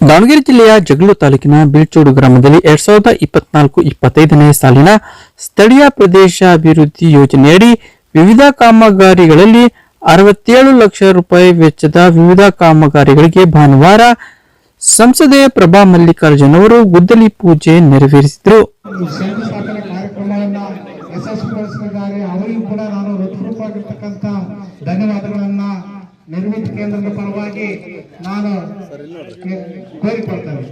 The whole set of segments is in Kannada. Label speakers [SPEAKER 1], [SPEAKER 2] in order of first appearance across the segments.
[SPEAKER 1] ದಾವಣಗೆರೆ ಜಿಲ್ಲೆಯ ಜಗಳೂರು ತಾಲೂಕಿನ ಬೀಳ್ಚೋಡು ಗ್ರಾಮದಲ್ಲಿ ಎರಡ್ ಸಾವಿರದ ಇಪ್ಪತ್ನಾಲ್ಕು ಇಪ್ಪತ್ತೈದನೇ ಸಾಲಿನ ಸ್ಥಳೀಯ ಪ್ರದೇಶ ಅಭಿವೃದ್ಧಿ ಯೋಜನೆಯಡಿ ವಿವಿಧ ಕಾಮಗಾರಿಗಳಲ್ಲಿ ಅರವತ್ತೇಳು ಲಕ್ಷ ರೂಪಾಯಿ ವೆಚ್ಚದ ವಿವಿಧ ಕಾಮಗಾರಿಗಳಿಗೆ ಭಾನುವಾರ ಸಂಸದೆ ಪ್ರಭಾ ಮಲ್ಲಿಕಾರ್ಜುನ್ ಅವರು ಗುದ್ದಲಿ ಪೂಜೆ ನೆರವೇರಿಸಿದರು.
[SPEAKER 2] ಧನ್ಯವಾದಗಳನ್ನ ನಿರ್ಮಿತ ಕೇಂದ್ರದ ಪರವಾಗಿ ನಾನು ಕೋರಿಕೊಳ್ತೇನೆ.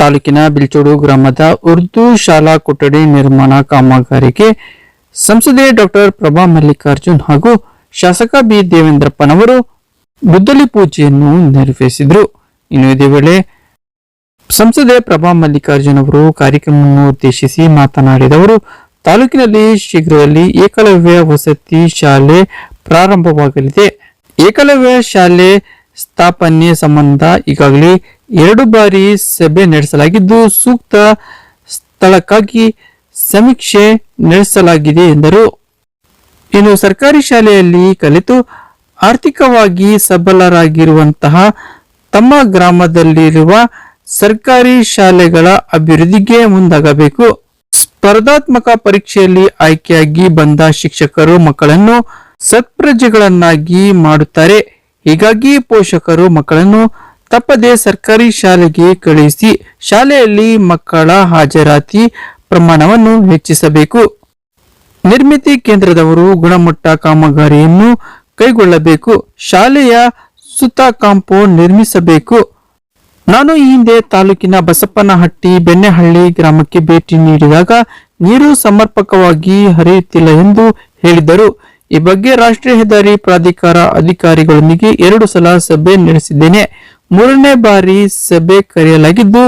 [SPEAKER 1] ತಾಲೂಕಿನ ಬಿಲ್ಚೋಡು ಗ್ರಾಮದ ಉರ್ದು ಶಾಲಾ ಕೊಠಡಿ ನಿರ್ಮಾಣ ಕಾಮಗಾರಿಗೆ ಸಂಸದೆ ಡಾಕ್ಟರ್ ಪ್ರಭಾ ಮಲ್ಲಿಕಾರ್ಜುನ್ ಹಾಗೂ ಶಾಸಕ ಬಿ ದೇವೇಂದ್ರಪ್ಪನವರು ಗುದ್ದಲಿ ಪೂಜೆಯನ್ನು ನೆರವೇರಿಸಿದರು. ಇನ್ನು ಇದೇ ವೇಳೆ ಸಂಸದೆ ಪ್ರಭಾ ಮಲ್ಲಿಕಾರ್ಜುನ್ ಅವರು ಕಾರ್ಯಕ್ರಮವನ್ನು ಉದ್ದೇಶಿಸಿ ಮಾತನಾಡಿದವರು ತಾಲೂಕಿನಲ್ಲಿ ಶೀಘ್ರದಲ್ಲಿ ಏಕಲವ್ಯ ವಸತಿ ಶಾಲೆ ಪ್ರಾರಂಭವಾಗಲಿದೆ. ಏಕಲವ್ಯ ಶಾಲೆ ಸ್ಥಾಪನೆ ಸಂಬಂಧ ಈಗಾಗಲೇ ಎರಡು ಬಾರಿ ಸಭೆ ನಡೆಸಲಾಗಿದ್ದು, ಸೂಕ್ತ ಸ್ಥಳಕ್ಕಾಗಿ ಸಮೀಕ್ಷೆ ನಡೆಸಲಾಗಿದೆ ಎಂದರು. ಇನ್ನು ಸರ್ಕಾರಿ ಶಾಲೆಯಲ್ಲಿ ಕಲಿತು ಆರ್ಥಿಕವಾಗಿ ಸಬಲರಾಗಿರುವಂತಹ ತಮ್ಮ ಗ್ರಾಮದಲ್ಲಿರುವ ಸರ್ಕಾರಿ ಶಾಲೆಗಳ ಅಭಿವೃದ್ಧಿಗೆ ಮುಂದಾಗಬೇಕು. ಸ್ಪರ್ಧಾತ್ಮಕ ಪರೀಕ್ಷೆಯಲ್ಲಿ ಆಯ್ಕೆಯಾಗಿ ಬಂದ ಶಿಕ್ಷಕರು ಮಕ್ಕಳನ್ನು ಸತ್ಪ್ರಜೆಗಳನ್ನಾಗಿ ಮಾಡುತ್ತಾರೆ. ಹೀಗಾಗಿ ಪೋಷಕರು ಮಕ್ಕಳನ್ನು ತಪ್ಪದೆ ಸರ್ಕಾರಿ ಶಾಲೆಗೆ ಕಳುಹಿಸಿ ಶಾಲೆಯಲ್ಲಿ ಮಕ್ಕಳ ಹಾಜರಾತಿ ಪ್ರಮಾಣವನ್ನು ಹೆಚ್ಚಿಸಬೇಕು. ನಿರ್ಮಿತಿ ಕೇಂದ್ರದವರು ಗುಣಮಟ್ಟ ಕಾಮಗಾರಿಯನ್ನು ಕೈಗೊಳ್ಳಬೇಕು. ಶಾಲೆಯ ಸುತ್ತ ಕಾಂಪೌಂಡ್ ನಿರ್ಮಿಸಬೇಕು. ನಾನು ಈ ಹಿಂದೆ ತಾಲೂಕಿನ ಬಸಪ್ಪನಹಟ್ಟಿ ಬೆಣ್ಣೆಹಳ್ಳಿ ಗ್ರಾಮಕ್ಕೆ ಭೇಟಿ ನೀಡಿದಾಗ ನೀರು ಸಮರ್ಪಕವಾಗಿ ಹರಿಯುತ್ತಿಲ್ಲ ಎಂದು ಹೇಳಿದರು. ಈ ಬಗ್ಗೆ ರಾಷ್ಟ್ರೀಯ ಹೆದ್ದಾರಿ ಪ್ರಾಧಿಕಾರ ಅಧಿಕಾರಿಗಳೊಂದಿಗೆ ಎರಡು ಸಲ ಸಭೆ ನಡೆಸಿದ್ದೇನೆ. ಮೂರನೇ ಬಾರಿ ಸಭೆ ಕರೆಯಲಾಗಿದ್ದು,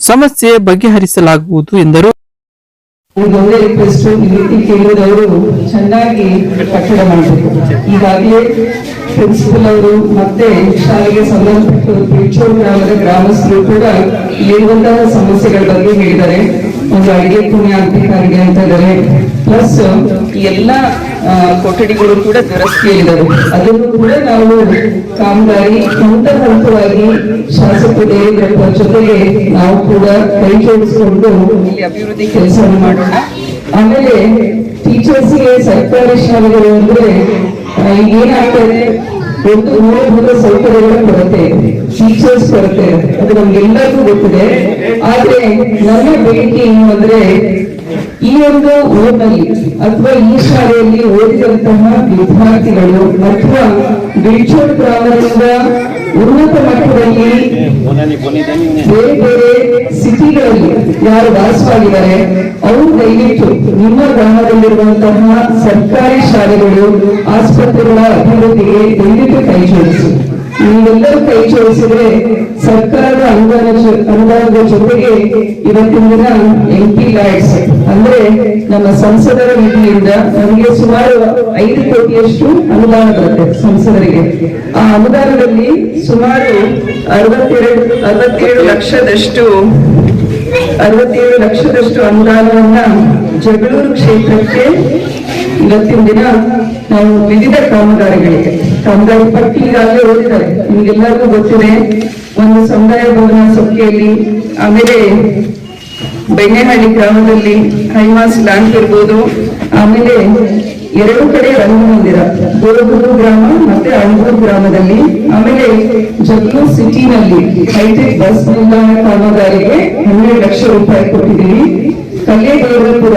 [SPEAKER 1] ಸಮಸ್ಯೆ ಬಗೆಹರಿಸಲಾಗುವುದು ಎಂದರು.
[SPEAKER 3] ಇದೊಂದೇ ರಿಕ್ವೆಸ್ಟ್ ಇಲ್ಲಿ ಕೇಳಿದವರು ಚೆನ್ನಾಗಿ ಕಟ್ಟಡ ಮಾಡಬೇಕು ಈಗಾಗಲೇ ಪ್ರಿನ್ಸಿಪಲ್ ಅವರು ಮತ್ತೆ ಶಾಲೆಗೆ ಸಂಬಂಧಪಟ್ಟ ಬಿಳ್ಚೋಡ್ ಗ್ರಾಮದ ಗ್ರಾಮಸ್ಥರು ಕೂಡ ಇಲ್ಲಿರುವಂತಹ ಸಮಸ್ಯೆಗಳ ಬಗ್ಗೆ ಹೇಳಿದ್ದಾರೆ. ಒಂದು ಅಡಿಗೆ ಪುಣ್ಯ ಅಂತ ಇದ್ದಾರೆ. ಪ್ಲಸ್ ಎಲ್ಲ ಕೊಠಡಿಗಳು ಕೂಡ ದುರಸ್ತಿಯಲ್ಲಿದ್ದಾವೆ. ಅದನ್ನು ಕೂಡ ನಾವು ಕಾಮಗಾರಿ ಹಂತ ಹಂತವಾಗಿ ಶಾಸಕ ದೇವೇಂದ್ರಪ್ಪ ಜೊತೆಗೆ ನಾವು ಕೂಡ ಕೈ ಜೋಡಿಸಿಕೊಂಡು ಅಭಿವೃದ್ಧಿ ಕೆಲಸವನ್ನು ಮಾಡೋಣ. ಆಮೇಲೆ ಟೀಚರ್ಸ್ಗೆ ಸರ್ಕಾರಿ ಶಾಲೆಗಳು ಅಂದ್ರೆ ಆ, ಈಗ ಏನಾಗ್ತದೆ ಒಂದು ಮೂಲಭೂತ ಸೌಕರ್ಯಗಳ ಕೊರತೆ ಟೀಚರ್ಸ್ ಕೊರತೆ ಇದೆ. ಅದು ನಮ್ಗೆಲ್ಲರಿಗೂ ಗೊತ್ತಿದೆ. ಆದ್ರೆ ನನ್ನ ಬೇಡಿಕೆ ಏನು ಅಂದ್ರೆ ಈ ಒಂದು ಊರಿನಲ್ಲಿ ಅಥವಾ ಈ ಶಾಲೆಯಲ್ಲಿ ಓದಿದಂತಹ ವಿದ್ಯಾರ್ಥಿಗಳು ಅಥವಾ ಬಿಳ್ಚೋಡ್ ಗ್ರಾಮದಿಂದ ಉನ್ನತ ಮಟ್ಟದಲ್ಲಿ ಬೇರೆ ಬೇರೆ ಸಿಟಿಗಳಲ್ಲಿ ಯಾರು ವಾಸವಾಗಿದ್ದಾರೆ, ಅವರು ದಯವಿಟ್ಟು ನಿಮ್ಮ ಗ್ರಾಮದಲ್ಲಿರುವಂತಹ ಸರ್ಕಾರಿ ಶಾಲೆಗಳು, ಆಸ್ಪತ್ರೆಗಳ ಅಭಿವೃದ್ಧಿಗೆ ದಯವಿಟ್ಟು ಕೈ ಜೋಡಿಸಿ. ನೀವೆಲ್ಲರೂ ಕೈ ಜೋಡಿಸಿದ್ರೆ ಸರ್ಕಾರದ ಅನುದಾನ ಅನುದಾನದ ಜೊತೆಗೆ ಇವತ್ತಿನ ದಿನ ಎಂ ಪಿ ಲ್ಯಾಡ್ಸ್ ಅಂದ್ರೆ ನಮ್ಮ ಸಂಸದರ ನಿಧಿಯಿಂದ ನಮಗೆ ಸುಮಾರು ಐದು ಕೋಟಿಯಷ್ಟು ಅನುದಾನ ಬರುತ್ತೆ ಸಂಸದರಿಗೆ. ಆ ಅನುದಾನದಲ್ಲಿ ಸುಮಾರು ಅರವತ್ತೆರಡು, ಅರವತ್ತೇಳು ಲಕ್ಷದಷ್ಟು ಅರವತ್ತೇಳು ಲಕ್ಷದಷ್ಟು ಅನುದಾನವನ್ನ ಜಗಳೂರು ಕ್ಷೇತ್ರಕ್ಕೆ ಇವತ್ತಿನ ದಿನ ನಾವು ವಿವಿಧ ಕಾಮಗಾರಿಗಳಿಗೆ ಕಾಮಗಾರಿ ಪಟ್ಟಿ ಈಗಾಗಲೇ ಓದಿದ್ದಾರೆ. ನಿಮ್ಗೆಲ್ಲರಿಗೂ ಗೊತ್ತಿದೆ, ಒಂದು ಸಮುದಾಯ ಭವನ ಸೊಕ್ಕೆಯಲ್ಲಿ ಆಮೇಲೆ ಬೆಣ್ಣೆಹಳ್ಳಿ ಗ್ರಾಮದಲ್ಲಿ ಹೈಮಾಸ್ ಲ್ಯಾಂಪ್ ಇರ್ಬೋದು. ಆಮೇಲೆ ಎರಡು ಕಡೆ ರಂಗಮಂದಿರ ಗೋರಗುರು ಗ್ರಾಮ ಮತ್ತೆ ಅಣಗೂರು ಗ್ರಾಮದಲ್ಲಿ. ಆಮೇಲೆ ಜಗ್ಲೂ ಸಿಟಿನಲ್ಲಿ ಹೈಟೆಕ್ ಬಸ್ ನಿಲ್ದಾಣ ಕಾಮಗಾರಿಗೆ ಹನ್ನೆರಡು ಲಕ್ಷ ರೂಪಾಯಿ ಕೊಟ್ಟಿದ್ದೀವಿ. ಕಲ್ಲೇದೇವರಪುರ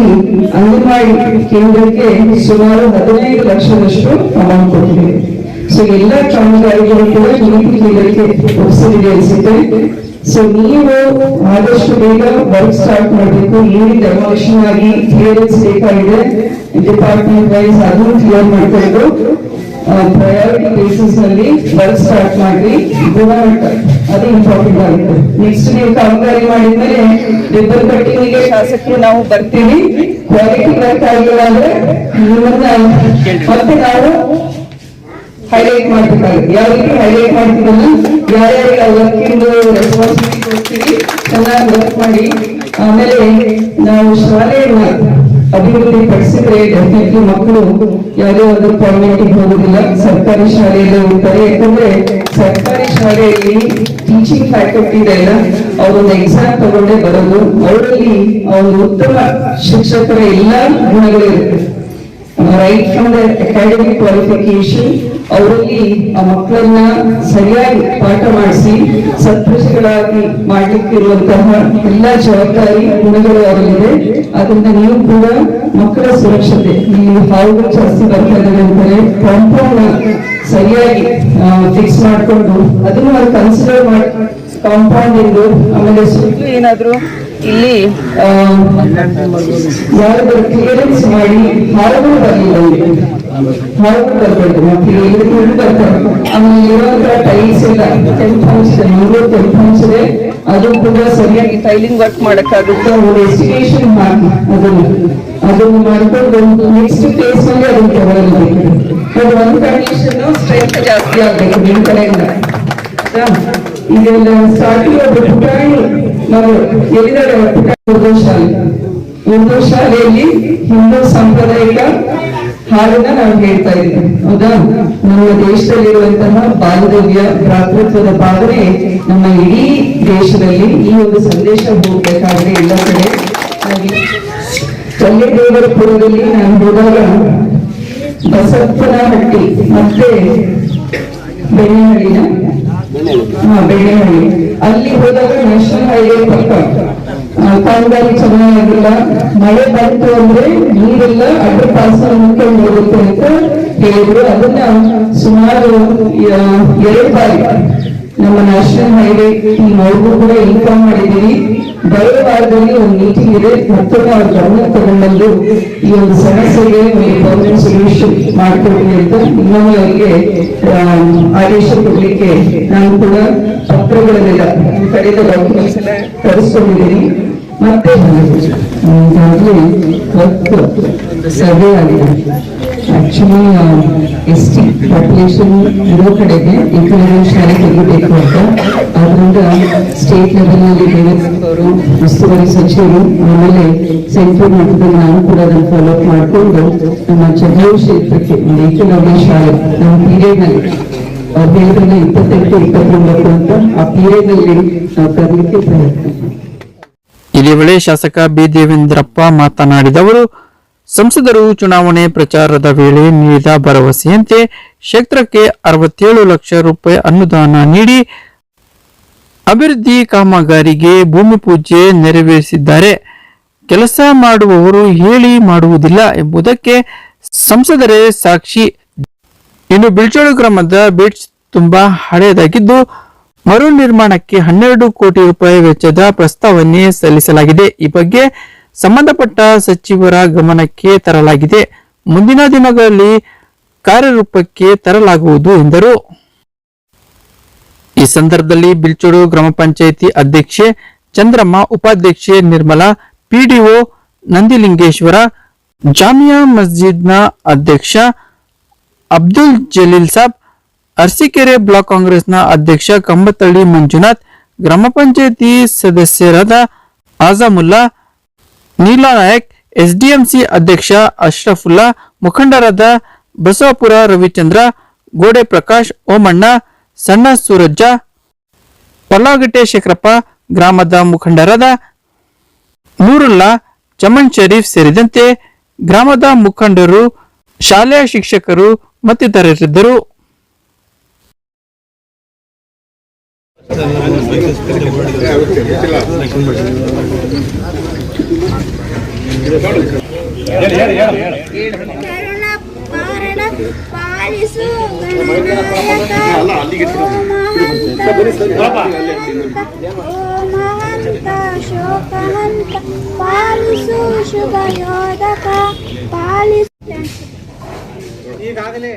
[SPEAKER 3] ಅಲ್ಲಿ ಅಂಗನವಾಡಿ ಕೇಂದ್ರಕ್ಕೆ ಸುಮಾರು ಹದಿನೈದು ಲಕ್ಷದಷ್ಟು ಅಮೌಂಟ್ ಕೊಟ್ಟಿದೆ. ಸೊ ಎಲ್ಲ ಕಾಮಗಾರಿಗಳು ಕೂಡ ನೀತಿ ಕೇಂದ್ರಕ್ಕೆ ಒಪ್ಪಿಸಿದೆ ಅನಿಸುತ್ತೆ. ಸೊ ನೀವು ಆದಷ್ಟು ಬೇಗ ವರ್ಕ್ ಸ್ಟಾರ್ಟ್ ಮಾಡಬೇಕು. ಏನೇ ಡೆಮಾಲಿಷನ್ ಆಗಿ ಕ್ಲಿಯರೆನ್ಸ್ ಬೇಕಾಗಿದೆ. ಡಿಪಾರ್ಟ್ಮೆಂಟ್ ವೈಸ್ ಅದನ್ನು ಕ್ಲಿಯರ್ ಮಾಡ್ಕೊಂಡು ಪ್ರಯಾರಿಟಿ ಬೇಸಿಸ್ನಲ್ಲಿ ವರ್ಕ್ ಸ್ಟಾರ್ಟ್ ಮಾಡಿ ಗುಣಮಟ್ಟ, ಅದು ಇಂಪಾರ್ಟೆಂಟ್ ಆಗುತ್ತೆ. ನೆಕ್ಸ್ಟ್ ನೀವು ಕಾಮಗಾರಿ ಮಾಡಿದ್ಮೇಲೆ ರಿಬ್ಬನ್ ಕಟ್ಟಿಂಗಿಗೆ ಶಾಸಕರು ನಾವು ಬರ್ತೀವಿ. ಕ್ವಾಲಿಟಿ ವರ್ಕ್ ಆಗಿಲ್ಲ ಅಂದ್ರೆ ನಿಮ್ಮನ್ನ ಮತ್ತೆ ನಾವು ಹೈಲೈಟ್ ಮಾಡ್ಬೇಕಾಗುತ್ತೆ. ಯಾವ ರೀತಿ ಹೈಲೈಟ್ ಮಾಡ್ತೀವಲ್ಲ, ಯಾರ್ಯಾರಿಗೆ ವರ್ಕಿಂದು ರೆಸ್ಪಾನ್ಸಿಬಿಲಿಟಿ ಕೊಡ್ತೀವಿ, ಚೆನ್ನಾಗಿ ವರ್ಕ್ ಮಾಡಿ. ಆಮೇಲೆ ನಾವು ಶಾಲೆಯನ್ನ ಅಭಿವೃದ್ಧಿ ಪಡಿಸಿದ್ರೆ ಡೆಫಿನೆಟ್ಲಿ ಮಕ್ಕಳು ಯಾವುದೇ ಒಂದು ಕಾನ್ವೆಂಟಿಗೆ ಹೋಗುದಿಲ್ಲ. ಸರ್ಕಾರಿ ಶಾಲೆಯಲ್ಲಿ ಹೋಗ್ತಾರೆ ಯಾಕಂದ್ರೆ ಸರ್ಕಾರಿ ಶಾಲೆಯಲ್ಲಿ ಟೀಚಿಂಗ್ ಫ್ಯಾಕಲ್ಟಿ ಇದೆಲ್ಲ ಅವರೊಂದು ಎಕ್ಸಾಮ್ ತಗೊಂಡೇ ಬರೋದು. ಅವರಲ್ಲಿ ಒಂದು ಉತ್ತಮ ಶಿಕ್ಷಕರ ಎಲ್ಲ ಗುಣಗಳು ಇರುತ್ತೆ right from the academic qualification ಅವರಲ್ಲಿ ಆ ಮಕ್ಕಳನ್ನ ಸರಿಯಾಗಿ ಪಾಠ ಮಾಡಿಸಿ ಸತ್ಪುರುಷಗಳಾಗಿ ಮಾಡ್ಲಿಕ್ಕೆ ಇರುವಂತಹ ಎಲ್ಲ ಜವಾಬ್ದಾರಿ, ಗುಣಗಳು ಅವರಲ್ಲಿದೆ. ಅದರಿಂದ ನೀವು ಕೂಡ ಮಕ್ಕಳ ಸುರಕ್ಷತೆ, ಇಲ್ಲಿ ಹಾವುಗಳು ಜಾಸ್ತಿ ಬರ್ತಾ ಇದ್ದಾರೆ ಅಂತಾರೆ ಕಾಂಪೌಂಡ್ ಸರಿಯಾಗಿ ಫಿಕ್ಸ್ ಮಾಡ್ಕೊಂಡು, ಅದನ್ನು ಕನ್ಸಿಡರ್ ಮಾಡಿ ಕಾಂಪೌಂಡ್ ಇಂದು ಆಮೇಲೆ ಸುತ್ತಲೂ ಏನಾದ್ರು ಇಲ್ಲಿ ಯಾರಾದರೂ ಕ್ಲಿಯರೆನ್ಸ್ ಮಾಡಿ ಹಾಳುಗಳು ಬರಲಿಲ್ಲ ಇಲ್ಲಿ. ಹಾಳುಗಳು ಬರ್ಬಾರ್ದು ಮಕ್ಕಳು ಎಲ್ಲಿಂದ ಬರ್ತಾರೆ. ಆಮೇಲೆ ಇರುವಂತಹ ಟೈಲ್ಸ್ ಎಲ್ಲ ಹೌಸ್ ಇದೆ ಮಂಗಳೂರು ಟೆಂತ್ ಹೌಸ್ ಇದೆ. ಅದು ಕೂಡ ಸರಿಯಾಗಿ ಟೈಲಿಂಗ್ ವರ್ಕ್ ಮಾಡಕ್ಕಾಗುತ್ತೆ. ಒಂದು ಎಸ್ಟಿಮೇಷನ್ ಮಾಡಿ ಅದನ್ನು. ಅದನ್ನು ಮಾಡ್ಕೊಂಡು ನೆಕ್ಸ್ಟ್ ಫೇಸ್ನಲ್ಲಿ ಅದನ್ನು ತಗೊಳ್ಳಬೇಕು ಅದು ಒಂದು ಕಂಡೀಷನ್ ಸ್ಟ್ರೆಂತ್ ಜಾಸ್ತಿ ಆಗ್ಬೇಕು ನಿಮ್ಮ ಕಡೆಯಿಂದ. ಈಗ ಸ್ಟಾರ್ಟಿಂಗ್ ಒಬ್ಬ ಪುಟಾಣಿ ಮಗಳು ಎಲ್ಲಿದ್ದಾರೆ ಉರ್ದು ಶಾಲೆ. ಉರ್ದು ಶಾಲೆಯಲ್ಲಿ ಹಿಂದೂ ಸಾಂಪ್ರದಾಯಿಕ ಹಾಡನ್ನ ನಾವು ಹೇಳ್ತಾ ಇದ್ದೀವಿ. ಹೌದಾ? ನಮ್ಮ ದೇಶದಲ್ಲಿರುವಂತಹ ಬಾಂಧವ್ಯ, ಭ್ರಾತೃತ್ವದ ಭಾವನೆ ನಮ್ಮ ಇಡೀ ದೇಶದಲ್ಲಿ ಈ ಒಂದು ಸಂದೇಶ ಹೋಗ್ಬೇಕಾದ್ರೆ ಎಲ್ಲ ಕಡೆ ಹಾಗೆ. ಕಲ್ಲೇದೇವರಪುರದಲ್ಲಿ ನಾನು ಹೋದಾಗ ಬಸಪ್ಪನಹಟ್ಟಿ ಮತ್ತೆ ಹಾ ಅಲ್ಲಿ ಹೋದಾಗ ನ್ಯಾಷನಲ್ ಹೈವೇ ಪಕ್ಕ. ಕಾಮಗಾರಿ ಚೆನ್ನಾಗಿಲ್ಲ. ಮಳೆ ಬಂತು ಅಂದ್ರೆ ನೀರೆಲ್ಲ ಅಡ್ಡ ಪಾಸ್ ಮುಖ್ಕೊಂಡು ಹೋಗುತ್ತೆ ಅಂತ ಹೇಳಿದ್ರು. ಅದನ್ನ ಸುಮಾರು ಎರಡು ಬಾರಿ ನಮ್ಮ ನ್ಯಾಷನಲ್ ಹೈವೇ ಅವ್ರಿಗೂ ಕೂಡ ಇನ್ಫಾರ್ಮ್ ಮಾಡಿದೀವಿ ಬರೋ ವಾರದಲ್ಲಿ ಒಂದು ಮೀಟಿಂಗ್ ಇದೆ ಮತ್ತೊಮ್ಮೆ ಅವ್ರ ಗಮನ ತಗೊಂಡ್ಬಂದು ಈ ಒಂದು ಸಮಸ್ಯೆಗೆ ಒಂದು ಪರ್ಮನೆಂಟ್ ಸೊಲ್ಯೂಷನ್ ಅಂತ ಇನ್ನೊಮ್ಮೆ ಅವರಿಗೆ ಆದೇಶ ಕೊಡ್ಲಿಕ್ಕೆ ನಾನು ಕೂಡ ಪತ್ರಗಳನ್ನೆಲ್ಲ ಕಡೆದ ಡಾಕ್ಯುಮೆಂಟ್ಸ್ ಎಲ್ಲ ತರಿಸ್ಕೊಂಡಿದ್ದೀನಿ. ಮತ್ತೆ ಈಗಾಗಲೇ ಸಭೆ ಆಗಿದೆ. ಆಕ್ಚುಲಿ ಎಸ್ ಟಿ ಪಾಪ್ಯುಲೇಷನ್ ಇರೋ ಕಡೆಗೆ ಏಕಲವ್ಯ ಶಾಲೆ ತೆಗಿಬೇಕು ಅಂತ. ಆದ್ರಿಂದ ಸ್ಟೇಟ್ ಲೆವೆಲ್ನಲ್ಲಿ ದೇವೇಂದ್ರ ಅವರು ಉಸ್ತುವಾರಿ ಸಚಿವರು, ಆಮೇಲೆ ಸೆಂಟ್ರಲ್ ಮಟ್ಟದಲ್ಲಿ ನಾವು ಕೂಡ ಅದನ್ನು ಫಾಲೋ ಅಪ್ ಮಾಡಿಕೊಂಡು ನಮ್ಮ ಚೆನ್ನೈ ಕ್ಷೇತ್ರಕ್ಕೆ ಏಕಲವ್ಯ ಶಾಲೆ, ನಮ್ಮ ಪೀರಿಯಡ್ನಲ್ಲಿ ಹೇಳಿದ್ರೆ ಇಪ್ಪತ್ತೆಂಟು, ಇಪ್ಪತ್ತೊಂಬತ್ತು ಅಂತ ಆ ಪೀರಿಯಡ್ನಲ್ಲಿ ನಾವು ತರಲಿಕ್ಕೆ ಪ್ರಯತ್ನ
[SPEAKER 1] ಇದೇ ವೇಳೆ ಶಾಸಕ ಬಿ ದೇವೇಂದ್ರಪ್ಪ ಮಾತನಾಡಿದವರು ಸಂಸದರು ಚುನಾವಣೆ ಪ್ರಚಾರದ ವೇಳೆ ನೀಡಿದ ಭರವಸೆಯಂತೆ ಕ್ಷೇತ್ರಕ್ಕೆ ಅರವತ್ತೇಳು ಲಕ್ಷ ರೂಪಾಯಿ ಅನುದಾನ ನೀಡಿ ಅಭಿವೃದ್ಧಿ ಕಾಮಗಾರಿಗೆ ಭೂಮಿ ಪೂಜೆ ನೆರವೇರಿಸಿದ್ದಾರೆ. ಕೆಲಸ ಮಾಡುವವರು ಹೇಳಿ ಮಾಡುವುದಿಲ್ಲ ಎಂಬುದಕ್ಕೆ ಸಂಸದರೇ ಸಾಕ್ಷಿ. ಇನ್ನು ಬಿಳ್ಚೋಳು ಗ್ರಾಮದ ಬೀಚ್ ತುಂಬಾ ಹಳೆಯದಾಗಿದ್ದು, ಮರು ನಿರ್ಮಾಣಕ್ಕೆ ಹನ್ನೆರಡು ಕೋಟಿ ರೂಪಾಯಿ ವೆಚ್ಚದ ಪ್ರಸ್ತಾವನೆ ಸಲ್ಲಿಸಲಾಗಿದೆ. ಈ ಬಗ್ಗೆ ಸಂಬಂಧಪಟ್ಟ ಸಚಿವರ ಗಮನಕ್ಕೆ ತರಲಾಗಿದೆ. ಮುಂದಿನ ದಿನಗಳಲ್ಲಿ ಕಾರ್ಯರೂಪಕ್ಕೆ ತರಲಾಗುವುದು ಎಂದರು. ಈ ಸಂದರ್ಭದಲ್ಲಿ ಬಿಲ್ಚೋಡು ಗ್ರಾಮ ಪಂಚಾಯಿತಿ ಅಧ್ಯಕ್ಷೆ ಚಂದ್ರಮ್ಮ, ಉಪಾಧ್ಯಕ್ಷೆ ನಿರ್ಮಲಾ, ಪಿಡಿಒ ನಂದಿಲಿಂಗೇಶ್ವರ, ಜಾಮಿಯಾ ಮಸ್ಜಿದ್ನ ಅಧ್ಯಕ್ಷ ಅಬ್ದುಲ್ ಜಲೀಲ್ ಸಾಬ್, ಅರಸೀಕೆರೆ ಬ್ಲಾಕ್ ಕಾಂಗ್ರೆಸ್ನ ಅಧ್ಯಕ್ಷ ಕಂಬತಳ್ಳಿ ಮಂಜುನಾಥ್, ಗ್ರಾಮ ಪಂಚಾಯಿತಿ ಸದಸ್ಯರಾದ ಆಜಾಮುಲ್ಲಾ ನೀಲಾ ನಾಯಕ್, ಎಸ್ಡಿಎಂಸಿ ಅಧ್ಯಕ್ಷ ಅಶ್ರಫುಲ್ಲಾ, ಮುಖಂಡರಾದ ಬಸವಪುರ ರವಿಚಂದ್ರ ಗೋಡೆ ಪ್ರಕಾಶ್ ಓಮಣ್ಣ, ಸಣ್ಣ ಸೂರಜ್ಜ, ಪಲ್ಲಾಗಟ್ಟೆ ಶೇಖರಪ್ಪ, ಗ್ರಾಮದ ಮುಖಂಡರಾದ ನೂರುಲ್ಲಾ, ಚಮನ್ ಶರೀಫ್ ಸೇರಿದಂತೆ ಗ್ರಾಮದ ಮುಖಂಡರು, ಶಾಲೆಯ ಶಿಕ್ಷಕರು ಮತ್ತಿತರರಿದ್ದರು.
[SPEAKER 4] ಪಾಲಿಸು ಗಣನಾಯಕ ಓ ಮಹಾಂತ ಓ ಮಹಾಂತ ಶೋಕಹಂತ ಪಾಲಿಸು ಶುಭ ಯೋಧಕ
[SPEAKER 2] ಈಗಾಗಲೇ